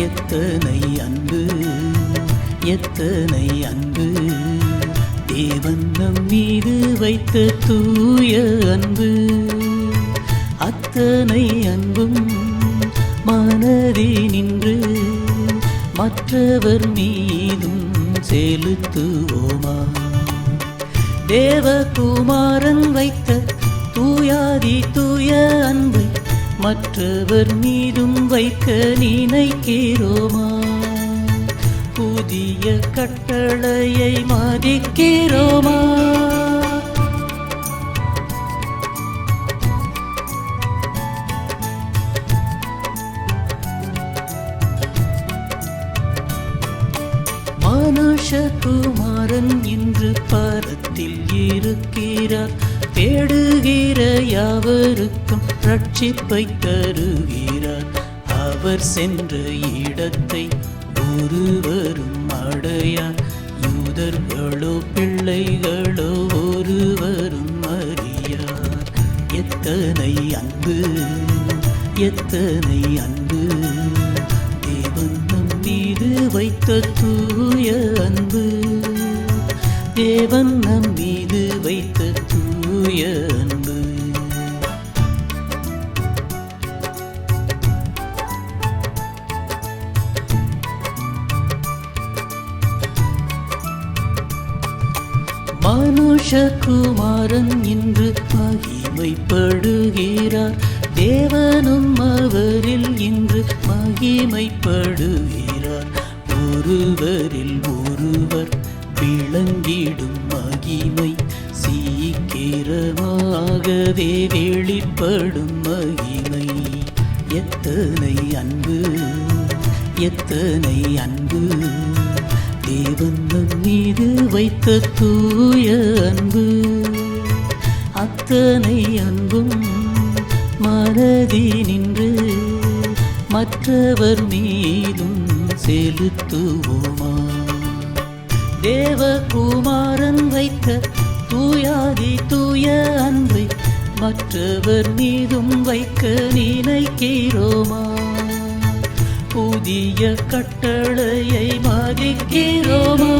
எத்தனை அன்பு எத்தனை அன்பு. தேவன் நம் மீது வைத்த தூய அன்பு. அத்தனை அன்பும் மனதே நின்று மற்றவர் மீதும் செலுத்துவோமா? தேவகுமாரன் வைத்த தூயாதி தூய அன்பு. மற்றவர் மீதும் வைக்க நினைக்கிறோமா? புதிய கட்டளையை மதிக்கிறோமா? மனுஷகுமாரன் இன்று பரத்தில் இருக்கிறார். தேடுகிற யாவருக்கு ரட்சிப்பை தருகிறார். அவர் சென்ற இடத்தை ஒருவரும் அடையார். யூதர்களோ பிள்ளைகளோ ஒருவரும் அறியார். எத்தனை அன்பு எத்தனை அன்பு. தேவன் நம் மீது வைத்த தூய அன்பு. தேவன் நம் மீது மனுஷகுமாரன் இன்று மகிமைப்படுகிறார். தேவனும் அவரில் இன்று மகிமைப்படுகிறார். ஒருவரில் ஒருவர் விளங்கிடும் மகிமை சீக்கிரமாகவே வெளிப்படும் மகிமை. எத்தனை அன்பு எத்தனை அன்பு. வைத்த தூய அன்பு அத்தனை அன்பும் மனதி நின்று மற்றவர் மீதும் செலுத்துவோமா? தேவகுமாரன் வைத்த தூயாதி தூய அன்பை மற்றவர் மீதும் வைக்க நினைக்கிறோமா? புதிய கட்டளையை மதிக்கிறோமா